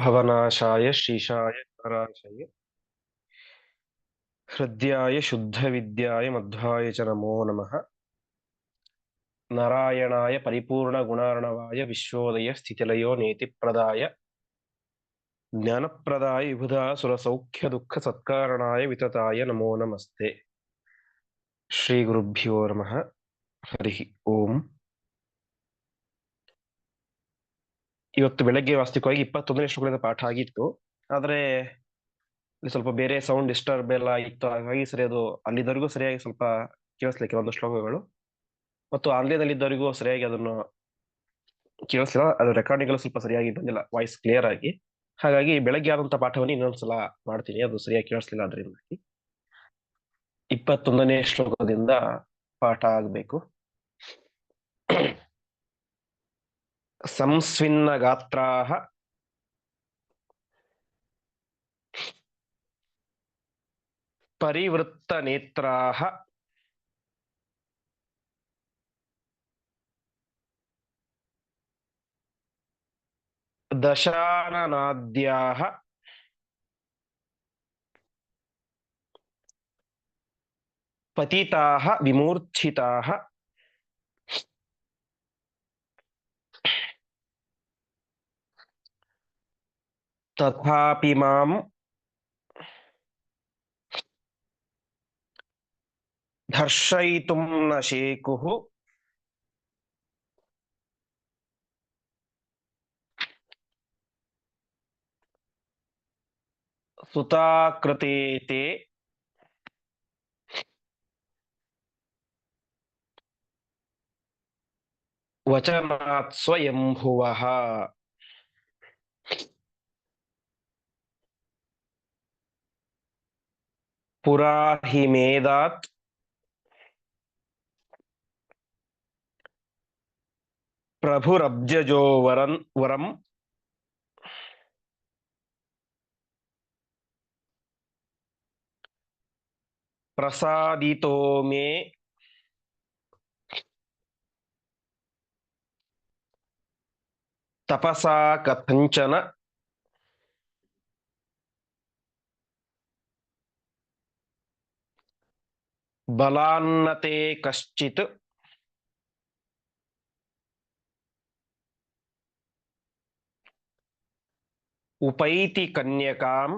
भवनाशाय शीशाय नराशय शुद्ध विद्याय मध्वाय च नमो नमः। नारायणाय, परिपूर्णगुणार्णवाय, विश्वोदय, स्थितिलयो, नीतिप्रदाय। ज्ञानप्रदाय विबुधा सुरसौख्यदुःखसत्कारणाय वितताय, नमो नमस्ते। श्रीगुरुभ्यो नमः। हरि ओम्। ಇವತ್ತು ಬೆಳಗ್ಗೆ ವಾಸ್ತವಿಕವಾಗಿ ಇಪ್ಪತ್ತೊಂದನೇ ಶ್ಲೋಕದಿಂದ ಪಾಠ ಆಗಿತ್ತು. ಆದ್ರೆ ಸ್ವಲ್ಪ ಬೇರೆ ಸೌಂಡ್ ಡಿಸ್ಟರ್ಬ್ ಎಲ್ಲ ಇತ್ತು. ಹಾಗಾಗಿ ಸರಿ ಅದು ಅಲ್ಲಿದ್ದವರೆಗೂ ಸರಿಯಾಗಿ ಸ್ವಲ್ಪ ಕೇಳಿಸ್ಲಿಕ್ಕೆ ಒಂದು ಶ್ಲೋಕಗಳು. ಮತ್ತು ಆನ್ಲೈನ್ ಇದ್ದವರಿಗೂ ಸರಿಯಾಗಿ ಅದನ್ನು ಕೇಳಿಸ್ಲಿಲ್ಲ. ಅದು ರೆಕಾರ್ಡಿಂಗ್ ಸ್ವಲ್ಪ ಸರಿಯಾಗಿ ಬಂದಿಲ್ಲ ವಾಯ್ಸ್ ಕ್ಲಿಯರ್ ಆಗಿ. ಹಾಗಾಗಿ ಬೆಳಗ್ಗೆ ಆದಂತ ಪಾಠವನ್ನು ಇನ್ನೊಂದ್ಸಲ ಮಾಡ್ತೀನಿ. ಅದು ಸರಿಯಾಗಿ ಕೇಳಿಸ್ಲಿಲ್ಲ ಅದರಿಂದಾಗಿ ಇಪ್ಪತ್ತೊಂದನೇ ಶ್ಲೋಕದಿಂದ ಪಾಠ ಆಗ್ಬೇಕು. ಸಂಸ್ವಿನ್ನ ಗಾತ್ರಾಹ ಪರಿವೃತ್ತ ನೇತ್ರಾಹ ದಶಾನನಾದ್ಯಾಹ ಪತಿತಾಹ ವಿಮೂರ್ಛಿತಾಹ ತಥಾಪಿ ಮಾಂ ಧರ್ಷಯಿತುಂ ನ ಶೇಕುಃ ಸುತಾಕೃತೆ ತೇ ವಚನಾತ್ ಸ್ವಯಂಭುವಃ ಪುರಾ ಹಿ ಮೇದಾತ್ ಪ್ರಭುರಬ್ಜಜೋ ವರನ್ ವರಂ ಪ್ರಸಾದಿತೋ ಮೇ ತಪಸಾ ಕಥಂಚನ ಬಲಾನ್ನತೆ ಕಶ್ಚಿತ್ ಉಪೈತಿ ಕನ್ಯಕಾಂ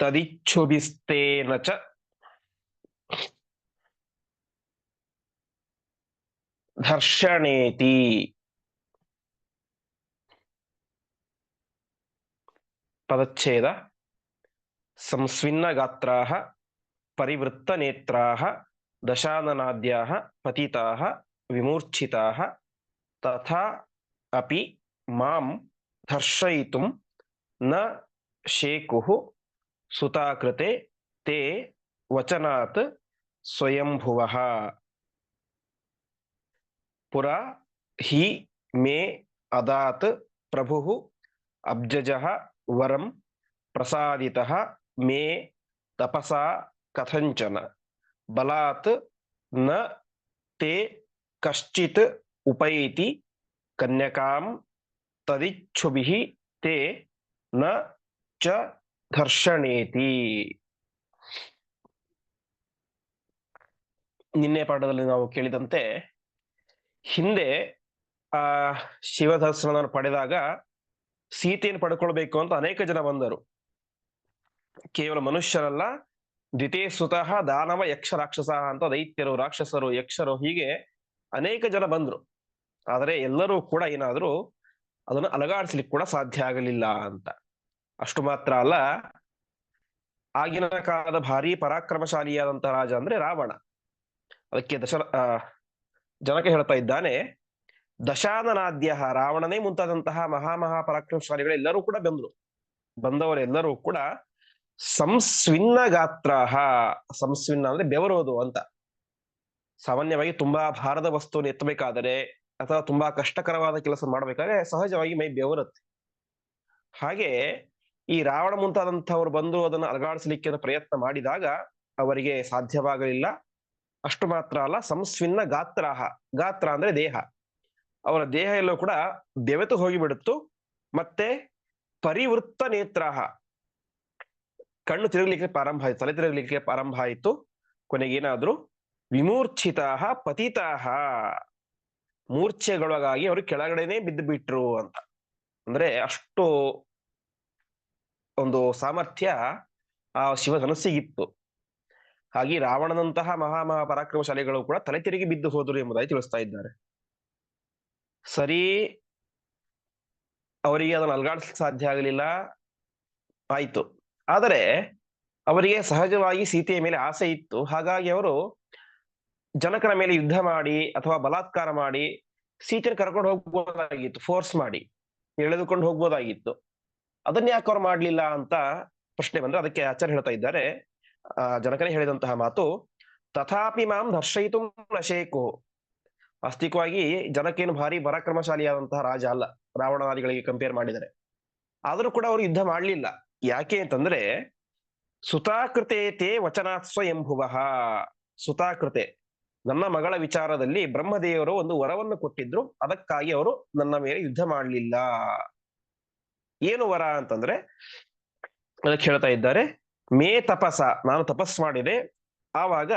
ತದಿಚ್ಛುಭಿಸ್ತೇನ ಚ ಧರ್ಷಣೇತಿ ಪದಚ್ಛೇದ ಸಂಸ್ವಿನ್ನ ಗಾತ್ರಾಹ ಪರಿವೃತ್ತ ನೇತ್ರಾಹ ದಶಾನನಾದ್ಯಾಹ ಪತಿತಾಹ ವಿಮೂರ್ಛಿತಾಹ ತಥಾ ಅಪಿ ಮಾಂ ಧರ್ಷಯಿತುಂ ನ ಶೇಕುಃ ಸುತಾಕೃತೆ ತೇ ವಚನಾತ್ ಸ್ವಯಂಭುವಃ ಪುರ ಹಿ ಮೇ ಅದಾತ್ ಪ್ರಭುಃ ಅಬ್ಜಜಃ ವರಂ ಪ್ರಸಾದಿತಃ ಮೇ ತಪಸಾ ಕಥಂಚನ ಬಲಾತ್ನ ತೇ ಕಶ್ಚಿತ್ ಉಪೈತಿ ಕನ್ಯಕಾಂ ತದಿಚ್ಛುಭಿ ತೇ ನ ಚ ಧರ್ಷಣೇತಿ ನಿನ್ನೆ ಪಾಠದಲ್ಲಿ ನಾವು ಕೇಳಿದಂತೆ ಹಿಂದೆ, ಆ ಶಿವದರ್ಶನ ಪಡೆದಾಗ ಸೀತೆಯನ್ನು ಪಡ್ಕೊಳ್ಬೇಕು ಅಂತ ಅನೇಕ ಜನ ಬಂದರು. ಕೇವಲ ಮನುಷ್ಯರಲ್ಲ ದ್ವಿತೀಯ ಸುತಃ ದಾನವ ಯಕ್ಷ ರಾಕ್ಷಸ ಅಂತ ದೈತ್ಯರು, ರಾಕ್ಷಸರು, ಯಕ್ಷರು ಹೀಗೆ ಅನೇಕ ಜನ ಬಂದ್ರು. ಆದರೆ ಎಲ್ಲರೂ ಕೂಡ ಏನಾದ್ರು ಅದನ್ನು ಅಲಗಾಡಿಸ್ಲಿಕ್ಕೆ ಕೂಡ ಸಾಧ್ಯ ಆಗಲಿಲ್ಲ ಅಂತ. ಅಷ್ಟು ಮಾತ್ರ ಅಲ್ಲ, ಆಗಿನ ಕಾಲದ ಭಾರಿ ಪರಾಕ್ರಮಶಾಲಿಯಾದಂತಹ ರಾಜ ಅಂದ್ರೆ ರಾವಣ. ಅದಕ್ಕೆ ದಶರ ಜನಕ ಹೇಳ್ತಾ ಇದ್ದಾನೆ ದಶಾನನಾದ್ಯ ರಾವಣನೇ ಮುಂತಾದಂತಹ ಮಹಾ ಮಹಾ ಪರಾಕ್ರಮಶಾಲಿಗಳು ಎಲ್ಲರೂ ಕೂಡ ಬಂದ್ರು. ಬಂದವರೆಲ್ಲರೂ ಕೂಡ ಸಂಸ್ವಿನ್ನ ಗಾತ್ರ ಸಂಸ್ವಿನ್ನ ಅಂದ್ರೆ ಬೆವರೋದು ಅಂತ. ಸಾಮಾನ್ಯವಾಗಿ ತುಂಬಾ ಭಾರದ ವಸ್ತುವನ್ನು ಎತ್ತಬೇಕಾದರೆ ಅಥವಾ ತುಂಬಾ ಕಷ್ಟಕರವಾದ ಕೆಲಸ ಮಾಡ್ಬೇಕಾದ್ರೆ ಸಹಜವಾಗಿ ಮೈ ಬೆವರುತ್ತೆ. ಹಾಗೆ ಈ ರಾವಣ ಮುಂತಾದಂಥವ್ರು ಬಂದು ಅದನ್ನು ಅಲಗಾಡಿಸಲಿಕ್ಕೆ ಪ್ರಯತ್ನ ಮಾಡಿದಾಗ ಅವರಿಗೆ ಸಾಧ್ಯವಾಗಲಿಲ್ಲ. ಅಷ್ಟು ಮಾತ್ರ ಅಲ್ಲ, ಸಂಸ್ವಿನ್ನ ಗಾತ್ರಾಹ. ಗಾತ್ರ ಅಂದ್ರೆ ದೇಹ. ಅವರ ದೇಹ ಎಲ್ಲ ಕೂಡ ದೆವೆತು ಹೋಗಿಬಿಡುತ್ತು. ಮತ್ತೆ ಪರಿವೃತ್ತ ನೇತ್ರಾಹ. ಕಣ್ಣು ತಿರುಗಲಿಕ್ಕೆ ಪ್ರಾರಂಭ ಆಯ್ತು, ತಲೆ ತಿರುಗಲಿಕ್ಕೆ ಪ್ರಾರಂಭ ಆಯಿತು. ಕೊನೆಗೇನಾದ್ರು ವಿಮೂರ್ಛಿತ ಪತಿತಾಹ. ಮೂರ್ಛೆಗೊಳಗಾಗಿ ಅವರು ಕೆಳಗಡೆನೆ ಬಿದ್ದು ಬಿಟ್ರು ಅಂತ. ಅಂದ್ರೆ ಅಷ್ಟು ಒಂದು ಸಾಮರ್ಥ್ಯ ಆ ಶಿವಧನಸ್ಸಿಗಿತ್ತು ಹಾಗೆ ರಾವಣನಂತಹ ಮಹಾ ಮಹಾ ಪರಾಕ್ರಮಶಾಲಿಗಳು ಕೂಡ ತಲೆ ತಿರುಗಿ ಬಿದ್ದು ಹೋದರು ಎಂಬುದಾಗಿ ತಿಳಿಸ್ತಾ ಇದ್ದಾರೆ. ಸರಿ, ಅವರಿಗೆ ಅದನ್ನು ಅಲ್ಗಾಡಿಸ್ಲಿಕ್ಕೆ ಸಾಧ್ಯ ಆಗಲಿಲ್ಲ. ಆಯ್ತು. ಆದರೆ, ಅವರಿಗೆ ಸಹಜವಾಗಿ ಸೀತೆಯ ಮೇಲೆ ಆಸೆ ಇತ್ತು. ಹಾಗಾಗಿ ಅವರು ಜನಕನ ಮೇಲೆ ಯುದ್ಧ ಮಾಡಿ ಅಥವಾ ಬಲಾತ್ಕಾರ ಮಾಡಿ ಸೀತೆಯನ್ನು ಕರ್ಕೊಂಡು ಹೋಗ್ಬೋದಾಗಿತ್ತು ಫೋರ್ಸ್ ಮಾಡಿ, ಎಳೆದುಕೊಂಡು ಹೋಗ್ಬೋದಾಗಿತ್ತು. ಅದನ್ನ ಯಾಕೆ ಅವ್ರು ಮಾಡ್ಲಿಲ್ಲ ಅಂತ ಪ್ರಶ್ನೆ ಬಂದ್ರೆ ಅದಕ್ಕೆ ಆಚಾರ್ಯ ಹೇಳ್ತಾ ಇದ್ದಾರೆ. ಆ, ಜನಕನೇ ಹೇಳಿದಂತಹ ಮಾತು, ತಥಾಪಿ ಮಾಂ ದರ್ಶಯಿತು ನಶೇಕು ವಾಸ್ತವಿಕವಾಗಿ ಜನಕ್ಕೇನು ಭಾರಿ ಪರಾಕ್ರಮಶಾಲಿಯಾದಂತಹ ರಾಜ ಅಲ್ಲ. ರಾವಣಾದಿಗಳಿಗೆ ಕಂಪೇರ್ ಮಾಡಿದರೆ. ಆದರೂ ಕೂಡ ಅವರು ಯುದ್ಧ ಮಾಡಲಿಲ್ಲ. ಯಾಕೆ ಅಂತಂದ್ರೆ ಸುತಾಕೃತೆ ತೇ ವಚನಾತ್ಸ್ವ ಎಂಬುವ ಸುತಾಕೃತೆ. ನನ್ನ ಮಗಳ ವಿಚಾರದಲ್ಲಿ ಬ್ರಹ್ಮದೇವರು ಒಂದು ವರವನ್ನು ಕೊಟ್ಟಿದ್ರು. ಅದಕ್ಕಾಗಿ ಅವರು ನನ್ನ ಮೇಲೆ ಯುದ್ಧ ಮಾಡಲಿಲ್ಲ. ಏನು ವರ ಅಂತಂದ್ರೆ, ಅದಕ್ಕೆ ಹೇಳ್ತಾ ಇದ್ದಾರೆ, ಮೇ ತಪಸ. ನಾನು ತಪಸ್ ಮಾಡಿದೆ. ಆವಾಗ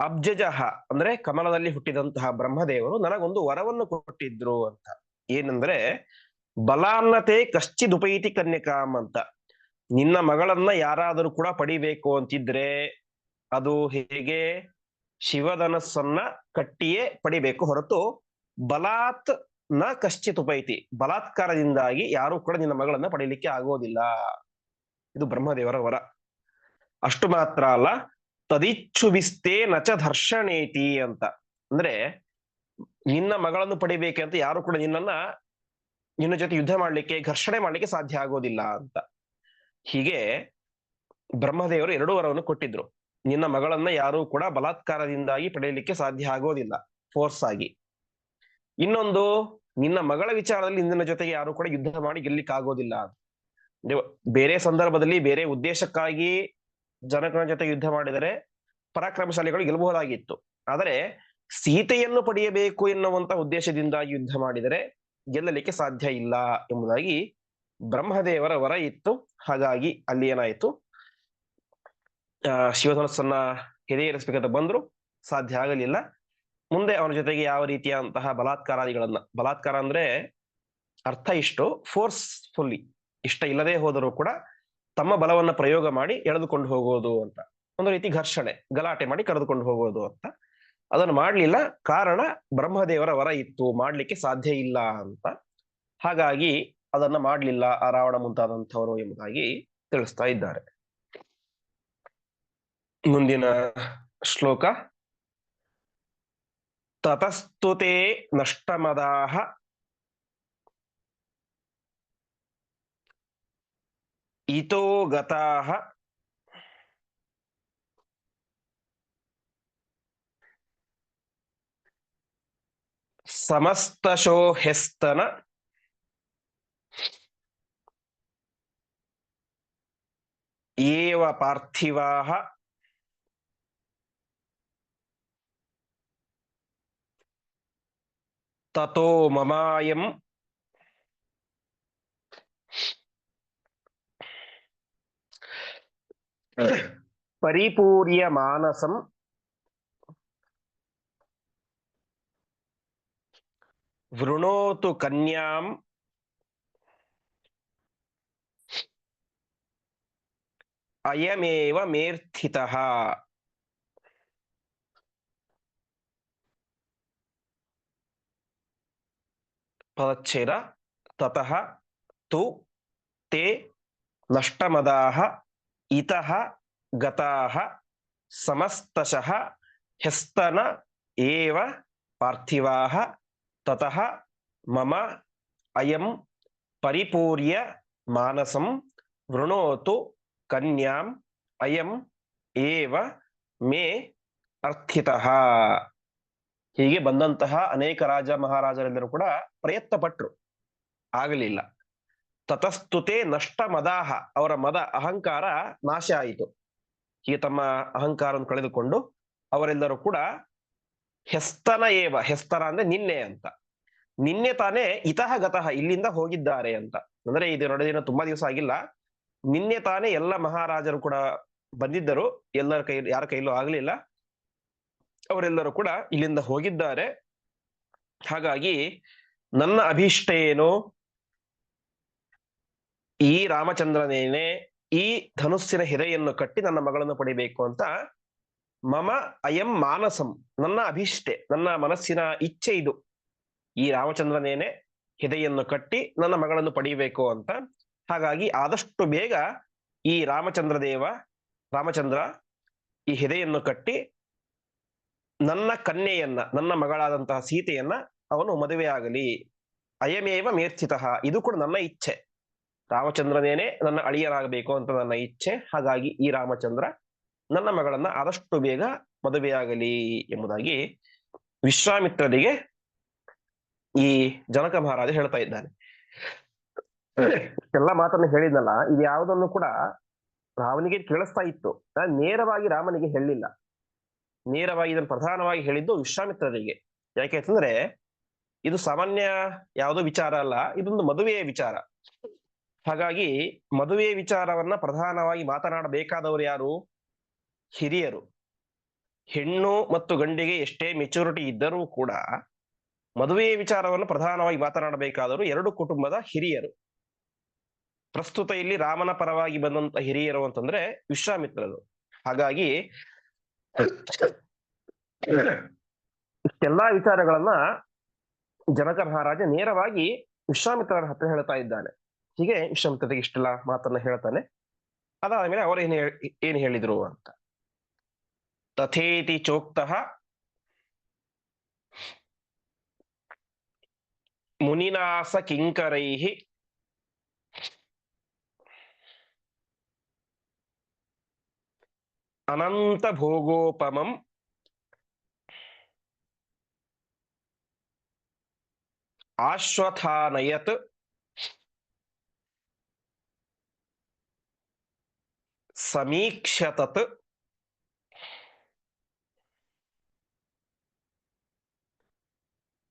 ಅಬ್ಜಜಹ ಅಂದ್ರೆ ಕಮಲದಲ್ಲಿ ಹುಟ್ಟಿದಂತಹ ಬ್ರಹ್ಮದೇವರು ನನಗೊಂದು ವರವನ್ನು ಕೊಟ್ಟಿದ್ರು ಅಂತ. ಏನಂದ್ರೆ, ಬಲಾನ್ನತೆ ಕಶ್ಚಿದುಪೈತಿ ಕನ್ಯಕಾಂ ಅಂತ. ನಿನ್ನ ಮಗಳನ್ನ ಯಾರಾದರೂ ಕೂಡ ಪಡಿಬೇಕು ಅಂತಿದ್ರೆ ಅದು ಹೇಗೆ? ಶಿವಧನಸ್ಸನ್ನ ಕಟ್ಟಿಯೇ ಪಡಿಬೇಕು ಹೊರತು ಬಲಾತ್ನ ಕಶ್ಚಿತ್ ಉಪೈತಿ ಬಲಾತ್ಕಾರದಿಂದಾಗಿ ಯಾರು ಕೂಡ ನಿನ್ನ ಮಗಳನ್ನ ಪಡೀಲಿಕ್ಕೆ ಆಗೋದಿಲ್ಲ. ಇದು ಬ್ರಹ್ಮದೇವರ ವರ. ಅಷ್ಟು ಮಾತ್ರ ಅಲ್ಲ ತದಿಚ್ಛುಬಿಸ್ತೆ ನಚ ಧರ್ಷಣೇತಿ ಅಂತ. ಅಂದ್ರೆ ನಿನ್ನ ಮಗಳನ್ನು ಪಡಿಬೇಕಂತ ಯಾರು ಕೂಡ ನಿನ್ನನ್ನ ನಿನ್ನ ಜೊತೆ ಯುದ್ಧ ಮಾಡ್ಲಿಕ್ಕೆ, ಘರ್ಷಣೆ ಮಾಡ್ಲಿಕ್ಕೆ ಸಾಧ್ಯ ಆಗೋದಿಲ್ಲ ಅಂತ. ಹೀಗೆ ಬ್ರಹ್ಮದೇವರು ಎರಡು ವರವನ್ನು ಕೊಟ್ಟಿದ್ರು. ನಿನ್ನ ಮಗಳನ್ನ ಯಾರು ಕೂಡ ಬಲಾತ್ಕಾರದಿಂದಾಗಿ ಪಡೆಯಲಿಕ್ಕೆ ಸಾಧ್ಯ ಆಗೋದಿಲ್ಲ ಫೋರ್ಸ್ ಆಗಿ. ಇನ್ನೊಂದು, ನಿನ್ನ ಮಗಳ ವಿಚಾರದಲ್ಲಿ ನಿನ್ನ ಜೊತೆಗೆ ಯಾರು ಕೂಡ ಯುದ್ಧ ಮಾಡಿ ಗೆಲ್ಲಿಕ್ಕಾಗೋದಿಲ್ಲ. ಬೇರೆ ಸಂದರ್ಭದಲ್ಲಿ ಬೇರೆ ಉದ್ದೇಶಕ್ಕಾಗಿ ಜನಕನ ಜೊತೆ ಯುದ್ಧ ಮಾಡಿದರೆ ಪರಾಕ್ರಮಶಾಲಿಗಳು ಗೆಲ್ಲಬಹುದಾಗಿತ್ತು ಆದರೆ ಸೀತೆಯನ್ನು ಪಡೆಯಬೇಕು ಎನ್ನುವಂತ ಉದ್ದೇಶದಿಂದ ಯುದ್ಧ ಮಾಡಿದರೆ ಗೆಲ್ಲಲಿಕ್ಕೆ ಸಾಧ್ಯ ಇಲ್ಲ ಎಂಬುದಾಗಿ ಬ್ರಹ್ಮದೇವರ ವರ ಇತ್ತು. ಹಾಗಾಗಿ ಅಲ್ಲಿ ಏನಾಯಿತು? ಆ, ಶಿವಧನಸ್ಸನ್ನ ಎದೆಯೇರಿಸ್ಬೇಕಂತ ಬಂದ್ರು. ಸಾಧ್ಯ ಆಗಲಿಲ್ಲ. ಮುಂದೆ ಅವನ ಜೊತೆಗೆ ಯಾವ ರೀತಿಯಾದಂತಹ ಬಲಾತ್ಕಾರಾದಿಗಳನ್ನ, ಬಲಾತ್ಕಾರ ಅಂದ್ರೆ ಅರ್ಥ ಇಷ್ಟು ಫೋರ್ಸ್ಫುಲ್ಲಿ ಇಷ್ಟ ಇಲ್ಲದೆ ಹೋದರೂ ಕೂಡ ತಮ್ಮ ಬಲವನ್ನ ಪ್ರಯೋಗ ಮಾಡಿ ಎಳೆದುಕೊಂಡು ಹೋಗೋದು ಅಂತ. ಒಂದು ರೀತಿ ಘರ್ಷಣೆ, ಗಲಾಟೆ ಮಾಡಿ ಕರೆದುಕೊಂಡು ಹೋಗೋದು ಅಂತ. ಅದನ್ನು ಮಾಡ್ಲಿಲ್ಲ, ಕಾರಣ ಬ್ರಹ್ಮದೇವರ ವರ ಇತ್ತು, ಮಾಡ್ಲಿಕ್ಕೆ ಸಾಧ್ಯ ಇಲ್ಲ ಅಂತ. ಹಾಗಾಗಿ ಅದನ್ನ ಮಾಡ್ಲಿಲ್ಲ ಆ ರಾವಣ ಮುಂತಾದಂಥವರು ಎಂಬುದಾಗಿ ತಿಳಿಸ್ತಾ ಇದ್ದಾರೆ. ಮುಂದಿನ ಶ್ಲೋಕ. ತತಸ್ತುತೆ ನಷ್ಟಮದಾಹ ಇತೋ ಗತಾಹ ಸಮಸ್ತಶೋ ಹೆಸ್ತನ ಏವ ಪಾರ್ಥಿವಾಹ ತಥೋ ಮಮಾಯಂ ಪರಿಪೂರ್ಯ ಮಾನಸಂ ವೃಣೋತು ಕನ್ಯಾಂ ಅಯಮೇವ ಮೇರ್ಥಿತಃ ಪದಚ್ಛೇದ ತತಃ ತು ತೇ ನಷ್ಟಮದಾಹ ಇತಃ ಗತಾಹ ಸಮಸ್ತಶಃ ಹೆಸ್ತನ ಏವ ಪಾರ್ಥಿವಾಹ ತತಃ ಮಮ ಅಯಂ ಪರಿಪೂರ್ಯ ಮಾನಸಂ ವೃಣೋತು ಕನ್ಯಾಂ ಅಯಂ ಏವ ಮೇ ಅರ್ಥಿತಃ ಹೀಗೆ ಬಂದಂತಹ ಅನೇಕ ರಾಜ ಮಹಾರಾಜರೆಲ್ಲರೂ ಕೂಡ ಪ್ರಯತ್ನ ಪಟ್ರು ಆಗಲಿಲ್ಲ. ತತಸ್ತುತೆ ನಷ್ಟ ಮದಾಹ ಅವರ ಮದ ಅಹಂಕಾರ ನಾಶ ಆಯಿತು. ಹೀಗೆ ತಮ್ಮ ಅಹಂಕಾರವನ್ನು ಕಳೆದುಕೊಂಡು ಅವರೆಲ್ಲರೂ ಕೂಡ ಹೆಸ್ತನ ಏವ ಹೆಸ್ತನ ಅಂದ್ರೆ ನಿನ್ನೆ ಅಂತ. ನಿನ್ನೆ ತಾನೇ ಇತಃ ಗತಃ ಇಲ್ಲಿಂದ ಹೋಗಿದ್ದಾರೆ ಅಂತ. ಅಂದ್ರೆ ಇದು ನಡೆದಿನ ತುಂಬಾ ದಿವಸ ಆಗಿಲ್ಲ. ನಿನ್ನೆ ತಾನೇ ಎಲ್ಲ ಮಹಾರಾಜರು ಕೂಡ ಬಂದಿದ್ದರು. ಎಲ್ಲರ ಕೈ, ಯಾರ ಕೈಲೂ ಆಗ್ಲಿಲ್ಲ. ಅವರೆಲ್ಲರೂ ಕೂಡ ಇಲ್ಲಿಂದ ಹೋಗಿದ್ದಾರೆ. ಹಾಗಾಗಿ ನನ್ನ ಅಭೀಷ್ಟ ಏನು? ಈ ರಾಮಚಂದ್ರನೇನೆ ಈ ಧನುಸ್ಸಿನ ಹಿರೆಯನ್ನು ಕಟ್ಟಿ ನನ್ನ ಮಗಳನ್ನು ಪಡಿಬೇಕು ಅಂತ ಮಮ ಅಯಂ ಮಾನಸಂ, ನನ್ನ ಅಭಿಷ್ಟೆ, ನನ್ನ ಮನಸ್ಸಿನ ಇಚ್ಛೆ ಇದು. ಈ ರಾಮಚಂದ್ರನೇನೆ ಹಿದೆಯನ್ನು ಕಟ್ಟಿ ನನ್ನ ಮಗಳನ್ನು ಪಡೆಯಬೇಕು ಅಂತ. ಹಾಗಾಗಿ ಆದಷ್ಟು ಬೇಗ ಈ ರಾಮಚಂದ್ರ ದೇವ ರಾಮಚಂದ್ರ ಈ ಹಿದೆಯನ್ನು ಕಟ್ಟಿ ನನ್ನ ಕನ್ಯೆಯನ್ನ, ನನ್ನ ಮಗಳಾದಂತಹ ಸೀತೆಯನ್ನ ಅವನು ಮದುವೆಯಾಗಲಿ. ಅಯಮೇವ ಮೇರ್ಥಿತ ಇದು ಕೂಡ ನನ್ನ ಇಚ್ಛೆ. ರಾಮಚಂದ್ರನೇನೆ ನನ್ನ ಅಳಿಯನಾಗಬೇಕು ಅಂತ ನನ್ನ ಇಚ್ಛೆ. ಹಾಗಾಗಿ ಈ ರಾಮಚಂದ್ರ ನನ್ನ ಮಗಳನ್ನ ಆದಷ್ಟು ಬೇಗ ಮದುವೆಯಾಗಲಿ ಎಂಬುದಾಗಿ ವಿಶ್ವಾಮಿತ್ರರಿಗೆ ಈ ಜನಕ ಮಹಾರಾಜ ಹೇಳ್ತಾ ಇದ್ದಾನೆ. ಎಲ್ಲ ಮಾತನ್ನು ಹೇಳಿದ್ನಲ್ಲ, ಇದು ಯಾವುದನ್ನು ಕೂಡ ರಾಮನಿಗೆ ಕೇಳಿಸ್ತಾ ಇತ್ತು. ನೇರವಾಗಿ ರಾಮನಿಗೆ ಹೇಳಿಲ್ಲ. ನೇರವಾಗಿ ಇದನ್ನು ಪ್ರಧಾನವಾಗಿ ಹೇಳಿದ್ದು ವಿಶ್ವಾಮಿತ್ರರಿಗೆ. ಯಾಕೆ ಅಂತಂದ್ರೆ, ಇದು ಸಾಮಾನ್ಯ ಯಾವುದೋ ವಿಚಾರ ಅಲ್ಲ, ಇದೊಂದು ಮದುವೆಯ ವಿಚಾರ. ಹಾಗಾಗಿ ಮದುವೆ ವಿಚಾರವನ್ನ ಪ್ರಧಾನವಾಗಿ ಮಾತನಾಡಬೇಕಾದವರು ಯಾರು? ಹಿರಿಯರು. ಹೆಣ್ಣು ಮತ್ತು ಗಂಡಿಗೆ ಎಷ್ಟೇ ಮೆಚುರಿಟಿ ಇದ್ದರೂ ಕೂಡ ಮದುವೆಯ ವಿಚಾರವನ್ನು ಪ್ರಧಾನವಾಗಿ ಮಾತನಾಡಬೇಕಾದರೂ ಎರಡು ಕುಟುಂಬದ ಹಿರಿಯರು. ಪ್ರಸ್ತುತ ಇಲ್ಲಿ ರಾಮನ ಪರವಾಗಿ ಬಂದಂತ ಹಿರಿಯರು ಅಂತಂದ್ರೆ ವಿಶ್ವಾಮಿತ್ರರು. ಹಾಗಾಗಿ ಎಲ್ಲಾ ವಿಚಾರಗಳನ್ನ ಜನಕ ಮಹಾರಾಜ ನೇರವಾಗಿ ವಿಶ್ವಾಮಿತ್ರರ ಹತ್ರ ಹೇಳ್ತಾ ಇದ್ದಾನೆ. ಹೀಗೆ ವಿಶ್ವಾಮಿತ್ರರಿಗೆ ಇಷ್ಟೆಲ್ಲ ಮಾತನ್ನ ಹೇಳ್ತಾನೆ. ಅದಾದ್ಮೇಲೆ ಅವರು ಏನ್ ಹೇಳ್- ಏನ್ ಹೇಳಿದ್ರು ಅಂತ. ತಥೇತಿ ಚೋಕ್ತಃ ಮುನಿನಾಸ ಕಿಂಕರೈಃ ಅನಂತ ಭೋಗೋಪಮಂ. ಆಶ್ವಥಾನಯತ್. സമീക്ഷതത്ത്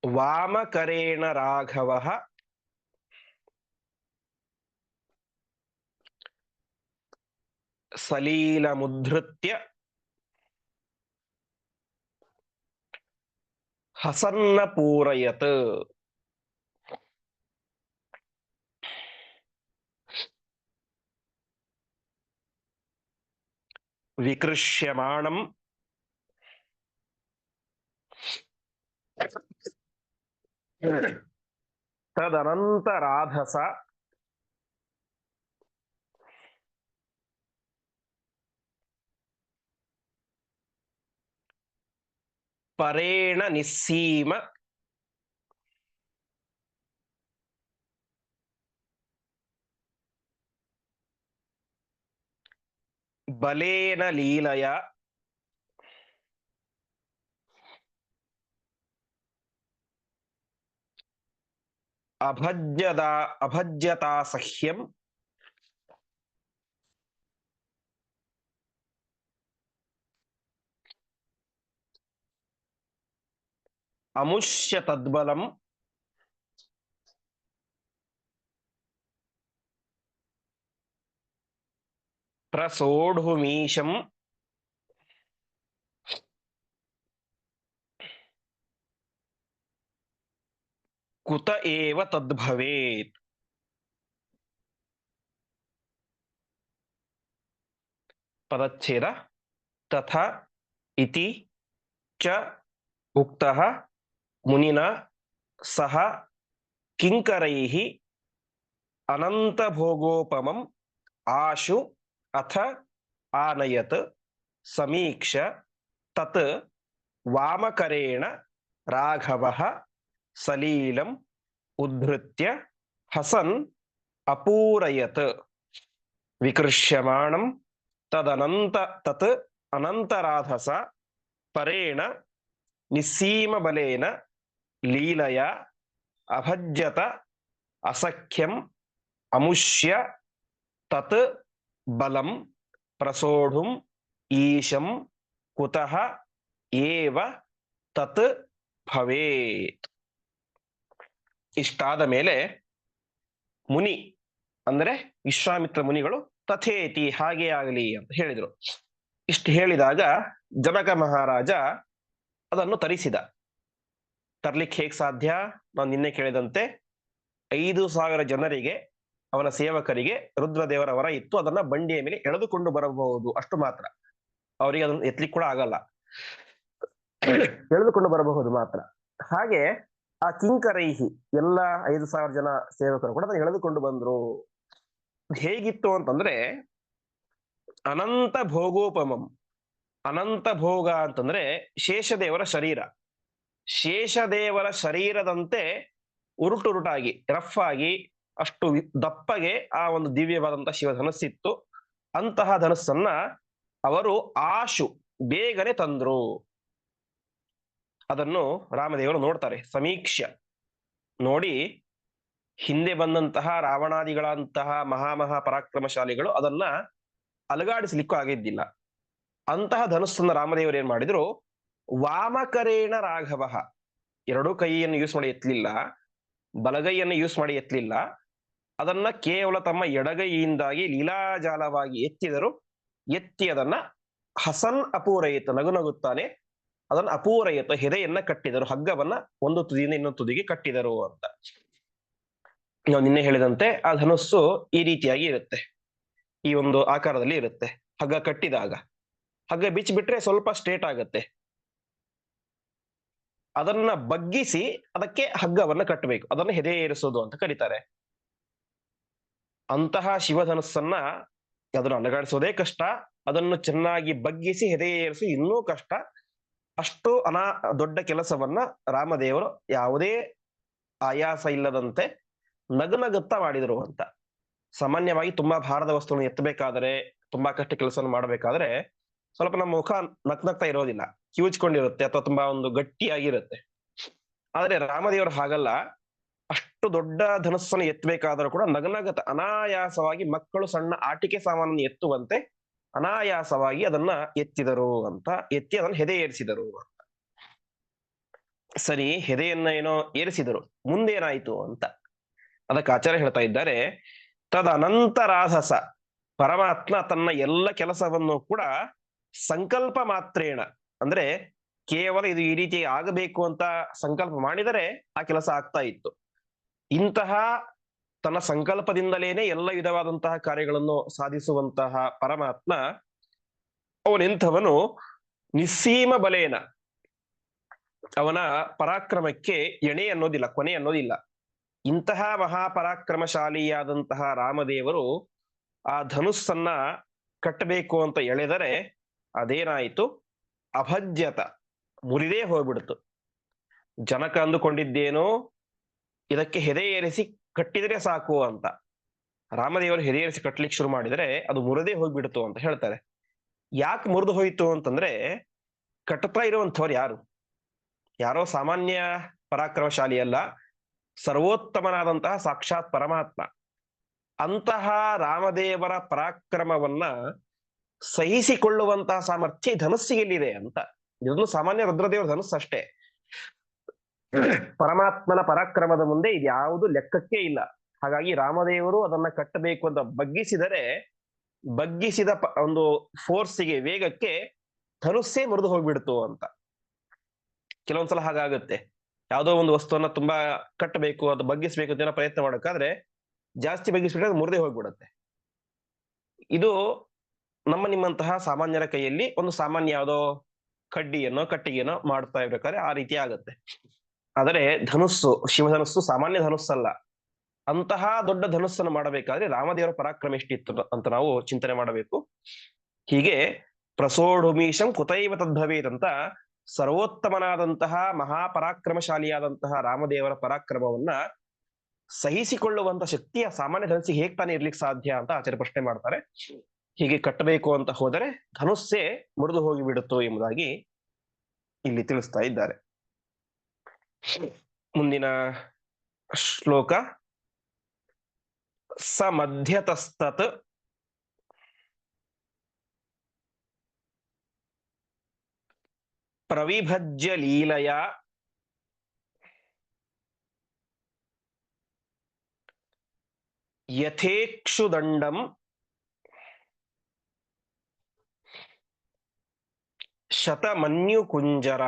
വാമകരേണ രാഘവ സലീലമുദ്ധൃത്യ ഹസന്നപൂരയത്ത് ವಿಕೃಷ್ಯಮಾಣಂ ತದನಂತರಾಧಸ ಪರೇಣ ನಿಸ್ಸೀಮ బలేన లీలయ. అభజ్యత అభజ్యతా సహ్యం. అముష్య తద్బలం. ಪ್ರಸೋಢುಮೀಶಂ. ಕುತ ಏವ ತದ್ಭವೇತ್ ಪದಚ್ಛೇದ ತಥಾ ಇತಿ ಚ ಉಕ್ತಃ ಮುನಿನ ಸಹ ಕಿಂಕರೈಃ ಅನಂತಭೋಗೋಪಮಂ ಆಶು ಅಥ ಆನಯತ್ ಸಮೀಕ್ಷ ತತ್ ವಾಮಕರೇಣ ರಾಘವಃ ಸಲೀಲಂ ಉದ್ಧೃತ್ಯ ಹಸನ್ ಅಪೂರಯತ್ ವಿಕೃಷ್ಯಮಾಣಂ ತದನಂತ ತತ್ ಅನಂತರಾಧಸ ಪರೇಣ ನಿಸ್ಸೀಮಬಲೇನ ಲೀಲಯ ಅಭಜ್ಯತ ಅಸಖ್ಯಂ ಅಮುಷ್ಯ ತತ್ ಬಲಂ ಪ್ರಸೋಢುಂ ಈಶಂ ಕುತಃ ಏವ ತತ್ ಭವೇತ್ ಇಷ್ಟಾದ ಮೇಲೆ ಮುನಿ ಅಂದ್ರೆ ವಿಶ್ವಾಮಿತ್ರ ಮುನಿಗಳು ತಥೇತಿ ಹಾಗೆ ಆಗಲಿ ಅಂತ ಹೇಳಿದರು. ಇಷ್ಟು ಹೇಳಿದಾಗ ಜನಕ ಮಹಾರಾಜ ಅದನ್ನು ತರಿಸಿದ. ತರ್ಲಿಕ್ಕೆ ಹೇಗೆ ಸಾಧ್ಯ? ನಾನು ನಿನ್ನೆ ಕೇಳಿದಂತೆ ಐದು ಸಾವಿರ ಜನರಿಗೆ ಅವನ ಸೇವಕರಿಗೆ ರುದ್ರದೇವರ ವರ ಇತ್ತು. ಅದನ್ನ ಬಂಡಿಯ ಮೇಲೆ ಎಳೆದುಕೊಂಡು ಬರಬಹುದು. ಅಷ್ಟು ಮಾತ್ರ. ಅವರಿಗೆ ಅದನ್ನು ಎತ್ತಲಿಕ್ಕೆ ಕೂಡ ಆಗಲ್ಲ. ಎಳೆದುಕೊಂಡು ಬರಬಹುದು ಮಾತ್ರ. ಹಾಗೆ ಆ ಕಿಂಕರೈಹಿ ಎಲ್ಲ ಐದು ಸಾವಿರ ಜನ ಸೇವಕರು ಕೂಡ ಅದನ್ನು ಎಳೆದುಕೊಂಡು ಬಂದ್ರು. ಹೇಗಿತ್ತು ಅಂತಂದ್ರೆ ಅನಂತ ಭೋಗೋಪಮಂ. ಅನಂತ ಭೋಗ ಅಂತಂದ್ರೆ ಶೇಷದೇವರ ಶರೀರ. ಶೇಷದೇವರ ಶರೀರದಂತೆ ಉರುಟುರುಟಾಗಿ ರಫ್ ಆಗಿ ಅಷ್ಟು ದಪ್ಪಗೆ ಆ ಒಂದು ದಿವ್ಯವಾದಂತಹ ಶಿವ ಧನಸ್ಸಿತ್ತು. ಅಂತಹ ಧನಸ್ಸನ್ನ ಅವರು ಆಶು ಬೇಗನೆ ತಂದ್ರು. ಅದನ್ನು ರಾಮದೇವರು ನೋಡ್ತಾರೆ ಸಮೀಕ್ಷೆ ನೋಡಿ, ಹಿಂದೆ ಬಂದಂತಹ ರಾವಣಾದಿಗಳಂತಹ ಮಹಾಮಹಾ ಪರಾಕ್ರಮಶಾಲಿಗಳು ಅದನ್ನ ಅಲಗಾಡಿಸ್ಲಿಕ್ಕೂ ಆಗಿದ್ದಿಲ್ಲ. ಅಂತಹ ಧನುಸ್ಸನ್ನ ರಾಮದೇವರು ಏನ್ ಮಾಡಿದ್ರು, ವಾಮಕರೇಣ ರಾಘವ, ಎರಡೂ ಕೈಯನ್ನು ಯೂಸ್ ಮಾಡಿ ಎತ್ತಲಿಲ್ಲ ಬಲಗೈಯನ್ನು ಯೂಸ್ ಮಾಡಿ ಎತ್ತಲಿಲ್ಲ ಅದನ್ನ ಕೇವಲ ತಮ್ಮ ಎಡಗೈಯಿಂದಾಗಿ ಲೀಲಾಜಾಲವಾಗಿ ಎತ್ತಿದರು ಎತ್ತಿ ಅದನ್ನ ಹಸನ್ ಅಪೂರಯಿತ ನಗು ನಗುತ್ತಾನೆ ಅದನ್ನ ಅಪೂರಯಿತ ಹೆದೆಯನ್ನ ಕಟ್ಟಿದರು. ಹಗ್ಗವನ್ನ ಒಂದು ತುದಿಯಿಂದ ಇನ್ನೊಂದು ತುದಿಗೆ ಕಟ್ಟಿದರು ಅಂತ. ನಾವು ನಿನ್ನೆ ಹೇಳಿದಂತೆ ಆ ಧನುಸ್ಸು ಈ ರೀತಿಯಾಗಿ ಇರುತ್ತೆ. ಈ ಒಂದು ಆಕಾರದಲ್ಲಿ ಇರುತ್ತೆ. ಹಗ್ಗ ಕಟ್ಟಿದಾಗ. ಹಗ್ಗ ಬಿಚ್ಚಿಬಿಟ್ರೆ ಸ್ವಲ್ಪ ಸ್ಟ್ರೇಟ್ ಆಗತ್ತೆ. ಅದನ್ನ ಬಗ್ಗಿಸಿ ಅದಕ್ಕೆ ಹಗ್ಗವನ್ನ ಕಟ್ಟಬೇಕು. ಅದನ್ನ ಹೆದೆ ಏರಿಸೋದು ಅಂತ ಕರೀತಾರೆ. ಅಂತಹ ಶಿವಧನಸ್ಸನ್ನ ಅದನ್ನು ಅಲಗಾಡಿಸೋದೇ ಕಷ್ಟ, ಅದನ್ನು ಚೆನ್ನಾಗಿ ಬಗ್ಗಿಸಿ ಹೆದೆಯೇರಿಸಿ ಇನ್ನೂ ಕಷ್ಟ. ಅಷ್ಟು ಅನಾ, ದೊಡ್ಡ ಕೆಲಸವನ್ನ ರಾಮದೇವರು ಯಾವುದೇ ಆಯಾಸ ಇಲ್ಲದಂತೆ ನಗುನಗುತ್ತಾ ಮಾಡಿದರು ಅಂತ. ಸಾಮಾನ್ಯವಾಗಿ ತುಂಬಾ ಭಾರದ ವಸ್ತುವನ್ನು ಎತ್ತಬೇಕಾದ್ರೆ, ತುಂಬಾ ಕಷ್ಟ ಕೆಲಸವನ್ನು ಮಾಡಬೇಕಾದ್ರೆ ಸ್ವಲ್ಪ ನಮ್ಮ ಮುಖ ನಗ್ನಗ್ತಾ ಇರೋದಿಲ್ಲ. ಕಿವುಚ್ಕೊಂಡಿರುತ್ತೆ ಅಥವಾ ತುಂಬಾ ಒಂದು ಗಟ್ಟಿಯಾಗಿರುತ್ತೆ. ಆದ್ರೆ ರಾಮದೇವರು ಹಾಗಲ್ಲ. ಅಷ್ಟು ದೊಡ್ಡ ಧನಸ್ಸನ್ನು ಎತ್ತಬೇಕಾದರೂ ಕೂಡ ನಗನಗತ ಅನಾಯಾಸವಾಗಿ ಮಕ್ಕಳು ಸಣ್ಣ ಆಟಿಕೆ ಸಾಮಾನನ್ನು ಎತ್ತುವಂತೆ ಅನಾಯಾಸವಾಗಿ ಅದನ್ನ ಎತ್ತಿದರು ಅಂತ, ಎತ್ತಿ ಅದನ್ನು ಹೆದೆ ಏರಿಸಿದರು ಅಂತ. ಸರಿ, ಹೆದೆಯನ್ನ ಏನೋ ಏರಿಸಿದರು, ಮುಂದೇನಾಯ್ತು ಅಂತ. ಅದಕ್ಕೆ ಆಚಾರ್ಯ ಹೇಳ್ತಾ ಇದ್ದಾರೆ ತದನಂತರಾಧಸ ಪರಮಾತ್ಮ ತನ್ನ ಎಲ್ಲ ಕೆಲಸವನ್ನು ಕೂಡ ಸಂಕಲ್ಪ ಮಾತ್ರೇಣ, ಅಂದ್ರೆ ಕೇವಲ ಇದು ಈ ರೀತಿ ಆಗಬೇಕು ಅಂತ ಸಂಕಲ್ಪ ಮಾಡಿದರೆ ಆ ಕೆಲಸ ಆಗ್ತಾ ಇತ್ತು. ಇಂತಹ ತನ್ನ ಸಂಕಲ್ಪದಿಂದಲೇನೆ ಎಲ್ಲ ವಿಧವಾದಂತಹ ಕಾರ್ಯಗಳನ್ನು ಸಾಧಿಸುವಂತಹ ಪರಮಾತ್ಮ, ಅವನೆಂಥವನು? ನಿಸ್ಸೀಮ ಬಲೇನ. ಅವನ ಪರಾಕ್ರಮಕ್ಕೆ ಎಣೆ ಅನ್ನೋದಿಲ್ಲ, ಕೊನೆ ಅನ್ನೋದಿಲ್ಲ. ಇಂತಹ ಮಹಾಪರಾಕ್ರಮಶಾಲಿಯಾದಂತಹ ರಾಮದೇವರು ಆ ಧನುಸ್ಸನ್ನ ಕಟ್ಟಬೇಕು ಅಂತ ಎಳೆದರೆ ಅದೇನಾಯಿತು? ಅಭದ್ಯತ. ಮುರಿದೇ ಹೋಗ್ಬಿಡ್ತು. ಜನಕ ಅಂದುಕೊಂಡಿದ್ದೇನೋ ಇದಕ್ಕೆ ಹೆದೆ ಏರಿಸಿ ಕಟ್ಟಿದರೆ ಸಾಕು ಅಂತ. ರಾಮದೇವರು ಹೆದೆ ಏರಿಸಿ ಕಟ್ಟಲಿಕ್ಕೆ ಶುರು ಮಾಡಿದರೆ ಅದು ಮುರಿದೇ ಹೋಗ್ಬಿಡ್ತು ಅಂತ ಹೇಳ್ತಾರೆ. ಯಾಕೆ ಮುರಿದು ಹೋಯಿತು ಅಂತಂದ್ರೆ ಕಟ್ಟುತ್ತಾ ಇರುವಂಥವ್ರು ಯಾರು? ಯಾರೋ ಸಾಮಾನ್ಯ ಪರಾಕ್ರಮಶಾಲಿ ಅಲ್ಲ ಸರ್ವೋತ್ತಮನಾದಂತಹ ಸಾಕ್ಷಾತ್ ಪರಮಾತ್ಮ. ಅಂತಹ ರಾಮದೇವರ ಪರಾಕ್ರಮವನ್ನ ಸಹಿಸಿಕೊಳ್ಳುವಂತಹ ಸಾಮರ್ಥ್ಯ ಧನಸ್ಸಿಗೆಲ್ಲಿದೆ ಅಂತ. ಇದೊಂದು ಸಾಮಾನ್ಯ ರುದ್ರದೇವರ ಧನಸ್ಸು ಅಷ್ಟೇ ಪರಮಾತ್ಮನ ಪರಾಕ್ರಮದ ಮುಂದೆ ಇದ್ಯಾವುದು ಲೆಕ್ಕಕ್ಕೆ ಇಲ್ಲ. ಹಾಗಾಗಿ ರಾಮದೇವರು ಅದನ್ನ ಕಟ್ಟಬೇಕು ಅಂತ ಬಗ್ಗಿಸಿದರೆ, ಬಗ್ಗಿಸಿದ ಒಂದು ಫೋರ್ಸಿಗೆ ವೇಗಕ್ಕೆ ಧನುಸ್ಸೇ ಮುರಿದು ಹೋಗ್ಬಿಡ್ತು ಅಂತ. ಕೆಲವೊಂದ್ಸಲ ಹಾಗಾಗುತ್ತೆ. ಯಾವುದೋ ಒಂದು ವಸ್ತುವನ್ನ ತುಂಬಾ ಕಟ್ಟಬೇಕು, ಅದು ಬಗ್ಗಿಸ್ಬೇಕು ಅಂತ ಪ್ರಯತ್ನ ಮಾಡಬೇಕಾದ್ರೆ ಜಾಸ್ತಿ ಬಗ್ಗಿಸ್ಬಿಟ್ರೆ ಅದು ಮುರಿದೇ ಹೋಗ್ಬಿಡುತ್ತೆ. ಇದು ನಮ್ಮ ನಿಮ್ಮಂತಹ ಸಾಮಾನ್ಯರ ಕೈಯಲ್ಲಿ ಒಂದು ಸಾಮಾನ್ಯ ಯಾವುದೋ ಕಡ್ಡಿಯನ್ನೋ ಕಟ್ಟಿಗೆನೋ ಮಾಡ್ತಾ ಇರ್ಬೇಕಾದ್ರೆ ಆ ರೀತಿ ಆಗುತ್ತೆ. ಆದರೆ ಧನುಸ್ಸು, ಶಿವಧನುಸ್ಸು ಸಾಮಾನ್ಯ ಧನುಸ್ಸಲ್ಲ. ಅಂತಹ ದೊಡ್ಡ ಧನುಸ್ಸನ್ನು ಮಾಡಬೇಕಾದ್ರೆ ರಾಮದೇವರ ಪರಾಕ್ರಮ ಎಷ್ಟಿತ್ತು ಅಂತ ನಾವು ಚಿಂತನೆ ಮಾಡಬೇಕು. ಹೀಗೆ ಪ್ರಸೋಢುಮೀಶಂ ಕುತೈವ ತದ್ಭವೇತ್ ಅಂತ ಸರ್ವೋತ್ತಮನಾದಂತಹ ಮಹಾಪರಾಕ್ರಮಶಾಲಿಯಾದಂತಹ ರಾಮದೇವರ ಪರಾಕ್ರಮವನ್ನ ಸಹಿಸಿಕೊಳ್ಳುವಂತ ಶಕ್ತಿಯ ಸಾಮಾನ್ಯ ಧನಸ್ಸಿಗೆ ಹೇಗ್ ತಾನೇ ಇರ್ಲಿಕ್ಕೆ ಸಾಧ್ಯ ಅಂತ ಆಚಾರ್ಯ ಪ್ರಶ್ನೆ ಮಾಡ್ತಾರೆ. ಹೀಗೆ ಕಟ್ಟಬೇಕು ಅಂತ ಹೋದರೆ ಧನುಸ್ಸೇ ಮುರಿದು ಹೋಗಿ ಬಿಡುತ್ತು ಎಂಬುದಾಗಿ ಇಲ್ಲಿ ತಿಳಿಸ್ತಾ ಇದ್ದಾರೆ. ಮುಂದಿನ ಶ್ಲೋಕ ಸ ಮಧ್ಯತಸ್ತತ್ ಪ್ರವಿಭಜ್ಯ ಲೀಲಯ ಯಥೇಕ್ಷುದಂಡಂ ಶತಮನ್ಯುಕುಂಜರ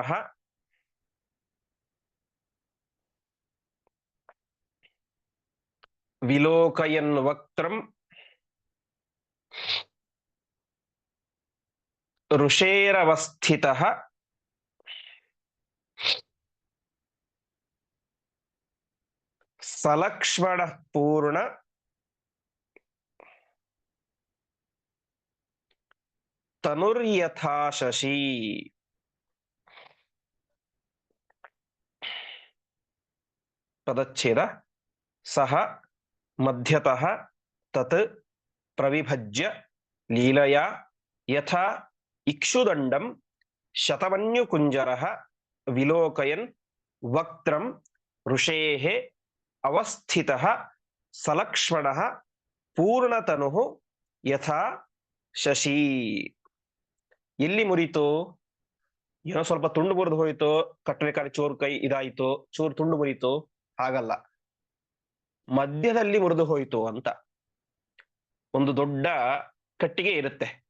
ವಿಲೋಕಯನ್ ವಕ್ತ್ರಂ ಋಷೇರವಸ್ಥಿತ ಸಲಕ್ಷ್ಮಣ ಪೂರ್ಣ ತನುರ್ಯಥಾ ಶಶಿ ಪದಚ್ಛೇದ ಸಹ ಮಧ್ಯತಃ ತತ್ ಪ್ರವಿಭಜ್ಯ ಲೀಲೆಯ ಯಥಾ ಇಕ್ಷುದಂಡಂ ಶತವನ್ಯುಕುಂಜರ ವಿಲೋಕಯನ್ ವಕ್ತ್ರಂ ಋಷೇಃ ಅವಸ್ಥಿತಃ ಸಲಕ್ಷ್ಮಣ ಪೂರ್ಣತನು ಯಥಾ ಶಶಿ. ಎಲ್ಲಿ ಮುರಿತು ಏನೋ ಸ್ವಲ್ಪ ತುಂಡು ಮುರಿದು ಹೋಯಿತು. ಕಟ್ಟಬೇಕಾದ್ರೆ ಚೂರು ಕೈ ಇದಾಯಿತು. ಚೂರು ತುಂಡು ಮುರಿತು ಹಾಗಲ್ಲ. ಮಧ್ಯದಲ್ಲಿ ಮುರಿದು ಹೋಯಿತು ಅಂತ. ಒಂದು ದೊಡ್ಡ ಕಟ್ಟಿಗೆ ಇರುತ್ತೆ.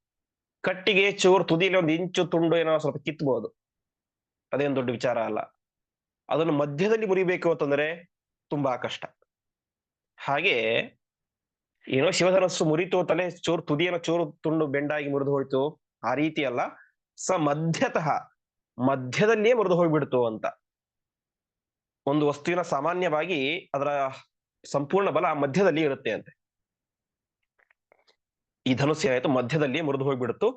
ಕಟ್ಟಿಗೆ ಚೂರು ತುದಿಲಿ ಒಂದು ಇಂಚು ತುಂಡು ಏನೋ ಸ್ವಲ್ಪ ಕಿತ್ಬಹುದು ಅದೇನು ದೊಡ್ಡ ವಿಚಾರ ಅಲ್ಲ. ಅದನ್ನು ಮಧ್ಯದಲ್ಲಿ ಮುರಿಬೇಕು ಅಂತಂದ್ರೆ ತುಂಬಾ ಕಷ್ಟ. ಹಾಗೆ ಏನೋ ಶಿವಧನಸ್ಸು ಮುರಿತು ತಲೆ ಚೂರು ತುದಿಯನ್ನ ಚೂರು ತುಂಡು ಬೆಂಡಾಗಿ ಮುರಿದು ಹೋಯ್ತು. ಆ ರೀತಿ ಅಲ್ಲ. ಸ ಮಧ್ಯತಃ ಮಧ್ಯದಲ್ಲಿಯೇ ಮುರಿದು ಹೋಗ್ಬಿಡ್ತು ಅಂತ. ಒಂದು ವಸ್ತುವಿನ ಸಾಮಾನ್ಯವಾಗಿ ಅದರ ಸಂಪೂರ್ಣ ಬಲ ಮಧ್ಯದಲ್ಲಿ ಇರುತ್ತೆ ಅಂತೆ. ಈ ಧನುಸ್ಸು ಏನಾಯ್ತು? ಮಧ್ಯದಲ್ಲಿ ಮುರಿದು ಹೋಗ್ಬಿಡ್ತು.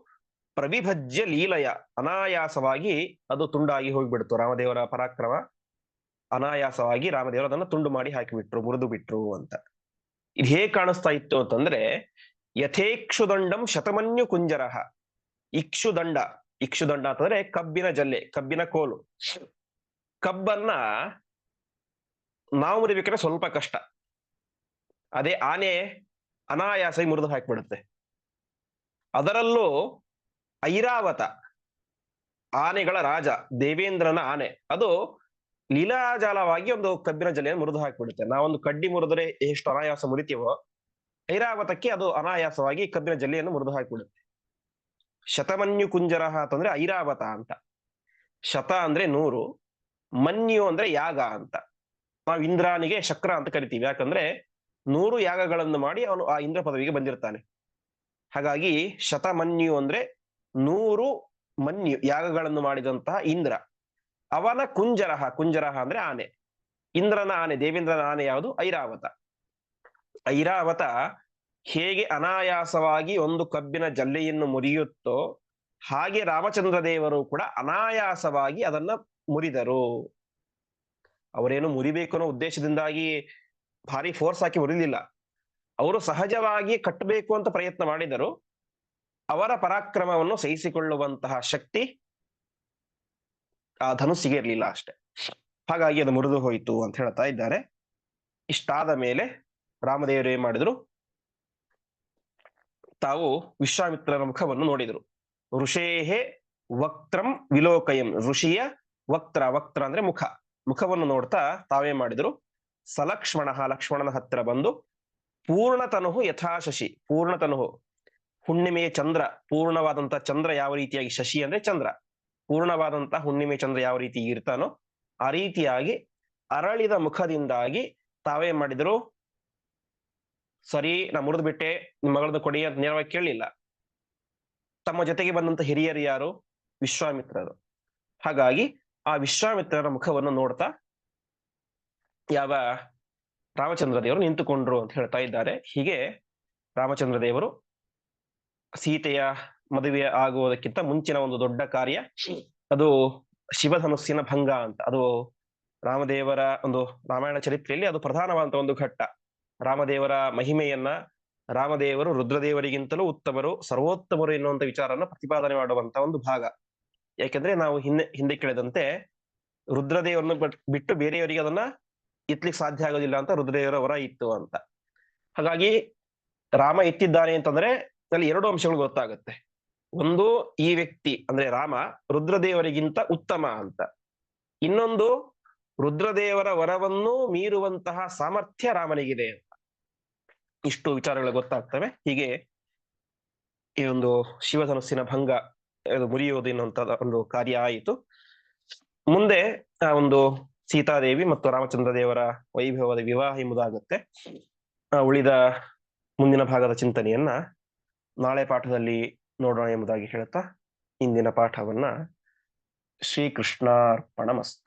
ಪ್ರವಿಭಜ್ಯ ಲೀಲಯ, ಅನಾಯಾಸವಾಗಿ ಅದು ತುಂಡಾಗಿ ಹೋಗ್ಬಿಡ್ತು. ರಾಮದೇವರ ಪರಾಕ್ರಮ ಅನಾಯಾಸವಾಗಿ ರಾಮದೇವರು ಅದನ್ನ ತುಂಡು ಮಾಡಿ ಹಾಕಿಬಿಟ್ರು, ಮುರಿದು ಬಿಟ್ರು ಅಂತ. ಇದು ಹೇಗೆ ಕಾಣಿಸ್ತಾ ಇತ್ತು ಅಂತಂದ್ರೆ, ಯಥೇಕ್ಷುದಂಡಂ ಶತಮನ್ಯು ಕುಂಜರಹ ಇಕ್ಷುದಂಡ ಇಕ್ಷುದಂಡ ಅಂತಂದ್ರೆ ಕಬ್ಬಿನ ಜಲ್ಲೆ, ಕಬ್ಬಿನ ಕೋಲು. ಕಬ್ಬನ್ನ ನಾವು ಮುರಿಬೇಕಾದ್ರೆ ಸ್ವಲ್ಪ ಕಷ್ಟ. ಅದೇ ಆನೆ ಅನಾಯಾಸ ಮುರಿದು ಹಾಕಿಬಿಡುತ್ತೆ. ಅದರಲ್ಲೂ ಐರಾವತ ಆನೆಗಳ ರಾಜ, ದೇವೇಂದ್ರನ ಆನೆ, ಅದು ಲೀಲಾಜಾಲವಾಗಿ ಒಂದು ಕಬ್ಬಿನ ಜಲೆಯನ್ನು ಮುರಿದು ಹಾಕಿಬಿಡುತ್ತೆ. ನಾವೊಂದು ಕಡ್ಡಿ ಮುರಿದ್ರೆ ಎಷ್ಟು ಅನಾಯಾಸ ಮುರಿತೀವೋ, ಐರಾವತಕ್ಕೆ ಅದು ಅನಾಯಾಸವಾಗಿ ಕಬ್ಬಿನ ಜಲ್ಲೆಯನ್ನು ಮುರಿದು ಹಾಕಿಬಿಡುತ್ತೆ. ಶತಮನ್ಯು ಕುಂಜರ ಅಂತಂದ್ರೆ ಐರಾವತ ಅಂತ. ಶತ ಅಂದ್ರೆ ನೂರು, ಮನ್ಯು ಅಂದ್ರೆ ಯಾಗ ಅಂತ. ನಾವು ಇಂದ್ರಾನಿಗೆ ಶಕ್ರ ಅಂತ ಕರಿತೀವಿ. ಯಾಕಂದ್ರೆ ನೂರು ಯಾಗಗಳನ್ನು ಮಾಡಿ ಅವನು ಆ ಇಂದ್ರ ಪದವಿಗೆ ಬಂದಿರ್ತಾನೆ. ಹಾಗಾಗಿ ಶತಮನ್ಯು ಅಂದ್ರೆ ನೂರು ಮನ್ಯು ಯಾಗಗಳನ್ನು ಮಾಡಿದಂತಹ ಇಂದ್ರ. ಅವನ ಕುಂಜರಹ ಕುಂಜರಹ ಅಂದ್ರೆ ಆನೆ. ಇಂದ್ರನ ಆನೆ, ದೇವೇಂದ್ರನ ಆನೆ ಯಾವುದು? ಐರಾವತ. ಐರಾವತ ಹೇಗೆ ಅನಾಯಾಸವಾಗಿ ಒಂದು ಕಬ್ಬಿನ ಜಲ್ಲೆಯನ್ನು ಮುರಿಯುತ್ತೋ ಹಾಗೆ ರಾಮಚಂದ್ರ ದೇವರು ಕೂಡ ಅನಾಯಾಸವಾಗಿ ಅದನ್ನ ಮುರಿದರು. ಅವರೇನು ಮುರಿಬೇಕು ಅನ್ನೋ ಉದ್ದೇಶದಿಂದಾಗಿ ಭಾರಿ ಫೋರ್ಸ್ ಹಾಕಿ ಮುರಿಲಿಲ್ಲ. ಅವರು ಸಹಜವಾಗಿ ಕಟ್ಟಬೇಕು ಅಂತ ಪ್ರಯತ್ನ ಮಾಡಿದರು. ಅವರ ಪರಾಕ್ರಮವನ್ನು ಸಹಿಸಿಕೊಳ್ಳುವಂತಹ ಶಕ್ತಿ ಆ ಧನುಸ್ಸಿಗೆ ಇರಲಿಲ್ಲ ಅಷ್ಟೆ. ಹಾಗಾಗಿ ಅದು ಮುರಿದು ಹೋಯಿತು ಅಂತ ಹೇಳ್ತಾ ಇದ್ದಾರೆ. ಇಷ್ಟಾದ ಮೇಲೆ ರಾಮದೇವರು ಏನ್ ಮಾಡಿದ್ರು? ತಾವು ವಿಶ್ವಾಮಿತ್ರರ ಮುಖವನ್ನು ನೋಡಿದರು. ಋಷೇಹೇ ವಕ್ತ್ರಂ ವಿಲೋಕಯಂ. ಋಷಿಯ ವಕ್ತ್ರ ವಕ್ತ್ರ ಅಂದ್ರೆ ಮುಖ. ಮುಖವನ್ನು ನೋಡ್ತಾ ತಾವೇ ಮಾಡಿದ್ರು? ಸಲಕ್ಷ್ಮಣ ಲಕ್ಷ್ಮಣನ ಹತ್ತಿರ ಬಂದು ಪೂರ್ಣತನುಹು ಯಥಾಶಶಿ, ಪೂರ್ಣತನುಹು. ಹುಣ್ಣಿಮೆಯ ಚಂದ್ರ ಪೂರ್ಣವಾದಂತಹ ಚಂದ್ರ ಯಾವ ರೀತಿಯಾಗಿ, ಶಶಿ ಅಂದ್ರೆ ಚಂದ್ರ. ಪೂರ್ಣವಾದಂತಹ ಹುಣ್ಣಿಮೆ ಚಂದ್ರ ಯಾವ ರೀತಿ ಇರ್ತಾನೋ ಆ ರೀತಿಯಾಗಿ ಅರಳಿದ ಮುಖದಿಂದಾಗಿ ತಾವೇ ಮಾಡಿದ್ರು? ಸರಿ, ನಾ ಮುರಿದು ಬಿಟ್ಟೆ ನಿಮ್ಮ ಮಗಳದ್ದು ಕೊಡಿ ಅಂತ ನೇರವಾಗಿ ಕೇಳಲಿಲ್ಲ ತಮ್ಮ ಜೊತೆಗೆ ಬಂದಂತ ಹಿರಿಯರು ಯಾರು? ವಿಶ್ವಾಮಿತ್ರರು. ಹಾಗಾಗಿ ಆ ವಿಶ್ವಾಮಿತ್ರರ ಮುಖವನ್ನು ನೋಡ್ತಾ ಯಾವ ರಾಮಚಂದ್ರ ದೇವರು ನಿಂತುಕೊಂಡ್ರು ಅಂತ ಹೇಳ್ತಾ ಇದ್ದಾರೆ. ಹೀಗೆ ರಾಮಚಂದ್ರ ದೇವರು ಸೀತೆಯ ಮದುವೆ ಆಗುವುದಕ್ಕಿಂತ ಮುಂಚಿನ ಒಂದು ದೊಡ್ಡ ಕಾರ್ಯ ಅದು ಶಿವಧನುಸ್ಸಿನ ಭಂಗ ಅಂತ. ಅದು ರಾಮದೇವರ ಒಂದು ರಾಮಾಯಣ ಚರಿತ್ರೆಯಲ್ಲಿ ಅದು ಪ್ರಧಾನವಾದಂತಹ ಒಂದು ಘಟ್ಟ. ರಾಮದೇವರ ಮಹಿಮೆಯನ್ನ ರಾಮದೇವರು ರುದ್ರದೇವರಿಗಿಂತಲೂ ಉತ್ತಮರು, ಸರ್ವೋತ್ತಮರು ಎನ್ನುವಂತ ವಿಚಾರವನ್ನು ಪ್ರತಿಪಾದನೆ ಮಾಡುವಂತ ಒಂದು ಭಾಗ. ಯಾಕೆಂದ್ರೆ ನಾವು ಹಿಂದೆ ಹಿಂದೆ ಕೇಳಿದಂತೆ ರುದ್ರದೇವರನ್ನು ಬಿಟ್ಟು ಬೇರೆಯವರಿಗೆ ಅದನ್ನ ಎತ್ತಲಿಕ್ಕೆ ಸಾಧ್ಯ ಆಗೋದಿಲ್ಲ ಅಂತ ರುದ್ರದೇವರ ವರ ಇತ್ತು ಅಂತ. ಹಾಗಾಗಿ ರಾಮ ಎತ್ತಿದ್ದಾನೆ ಅಂತಂದ್ರೆ ಅಲ್ಲಿ ಎರಡು ಅಂಶಗಳು ಗೊತ್ತಾಗುತ್ತೆ. ಒಂದು, ಈ ವ್ಯಕ್ತಿ, ಅಂದ್ರೆ ರಾಮ ರುದ್ರದೇವರಿಗಿಂತ ಉತ್ತಮ ಅಂತ. ಇನ್ನೊಂದು, ರುದ್ರದೇವರ ವರವನ್ನು ಮೀರುವಂತಹ ಸಾಮರ್ಥ್ಯ ರಾಮನಿಗಿದೆ ಅಂತ. ಇಷ್ಟು ವಿಚಾರಗಳು ಗೊತ್ತಾಗ್ತವೆ. ಹೀಗೆ ಈ ಒಂದು ಶಿವಧನಸ್ಸಿನ ಭಂಗ ಮುರಿಯೋದು ಮುರಿಯುವುದು ಎನ್ನುವಂತ ಒಂದು ಕಾರ್ಯ ಆಯಿತು. ಮುಂದೆ ಆ ಒಂದು ಸೀತಾದೇವಿ ಮತ್ತು ರಾಮಚಂದ್ರ ದೇವರ ವೈಭವದ ವಿವಾಹ ಎಂಬುದಾಗುತ್ತೆ. ಉಳಿದ ಮುಂದಿನ ಭಾಗದ ಚಿಂತನೆಯನ್ನ ನಾಳೆ ಪಾಠದಲ್ಲಿ ನೋಡೋಣ ಎಂಬುದಾಗಿ ಹೇಳುತ್ತಾ ಇಂದಿನ ಪಾಠವನ್ನ ಶ್ರೀಕೃಷ್ಣಾರ್ಪಣಮಸ್ತು.